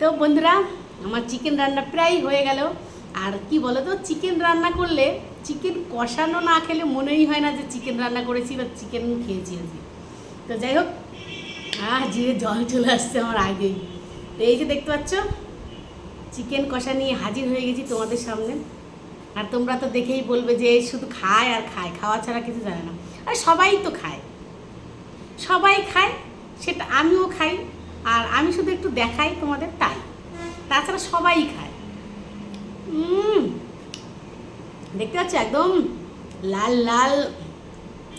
তো বন্ধুরা, আমার চিকেন রান্না প্রায় হয়ে গেল। আর কি বলো তো চিকেন রান্না করলে চিকেন কষানো না খেলে মনেই হয় না যে চিকেন রান্না করেছি বা চিকেন খেয়েছি আজকে। তো যাই হোক আহ জিভে জল চলে আসছে আমার আগেই। এই যে দেখতে পাচ্ছ চিকেন কষা নিয়ে হাজির হয়ে গেছি তোমাদের সামনে। আর তোমরা তো দেখেই বলবে যে শুধু খায় আর খায়, খাওয়া ছাড়া কিছু জানে না। আর সবাই তো খায়। সবাই খায়, সেটা আমিও খাই। আর আমি শুধু একটু দেখাই তোমাদের তাই। তাছাড়া সবাই খায়। দেখতে পাচ্ছ একদম লাল লাল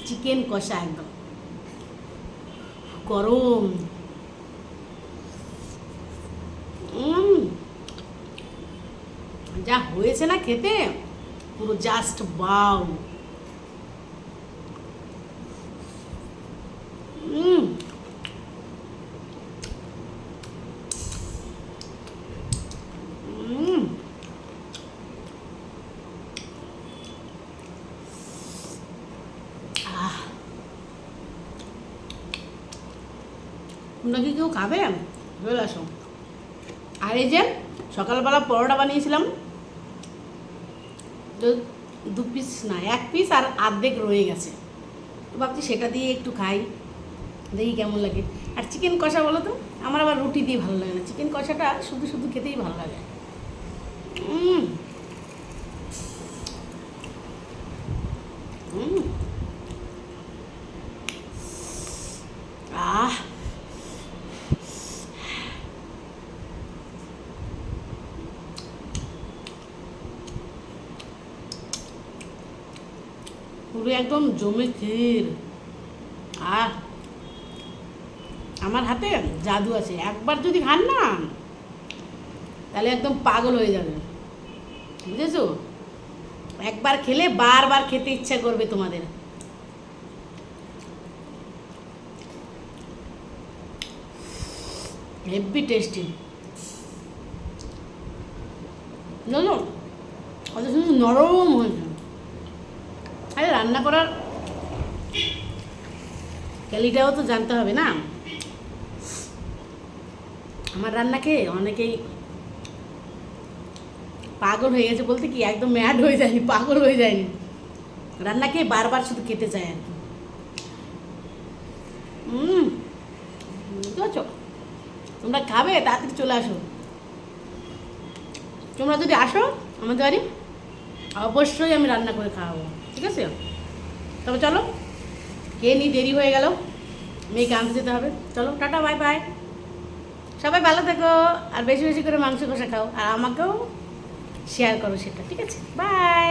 চিকেন কষা একদম। গরম। যা হয়েছে না খেতে, পুরো জাস্ট বাউ হুম হুম আহ তোমরা কি কেউ খাবে? চলে আসো। আর এই যে সকালবেলা পরোটা বানিয়েছিলাম, তো দু পিস না, এক পিস আর আর্ধেক রয়ে গেছে। তো ভাবছি সেটা দিয়ে একটু খাই, দেখি কেমন লাগে। আর চিকেন কষা বলো তো? আমার আবার রুটি দিয়ে ভালো লাগে না। চিকেন কষাটা শুধু শুধু খেতেই ভালো লাগে। পুরো একদম জমে ক্ষীর আহ, আমার হাতে জাদু আছে। একবার যদি খান না, তাহলে একদম পাগল হয়ে যাবে। বুঝেছ? একবার খেলে বারবার খেতে ইচ্ছা করবে তোমাদের। Heavy tasty. জানো কত সুন্দর নরম হয়েছে। আরে রান্না করার ক্যালিটাও তো জানতে হবে না। আমার রান্না খেয়ে অনেকেই পাগল হয়ে গেছে বলতে কি, একদম ম্যাড হয়ে যায়নি, পাগল হয়ে যায়নি। রান্না খেয়ে বারবার শুধু খেতে চায় আর কি। হুম তোমরা খাবে, তাড়াতাড়ি চলে আসো। তোমরা যদি আসো আমাদের বাড়ি, অবশ্যই আমি রান্না করে খাওয়াবো। ঠিক আছে? তবে চলো। কে নি দেরি হয়ে গেল। মেয়েকে আনতে যেতে হবে। চলো, টাটা বাই বাই সবাই ভালো থেকো, আর বেশি বেশি করে মাংস কষা খাও। আর আমাকেও শেয়ার করো সেটা, ঠিক আছে? বাই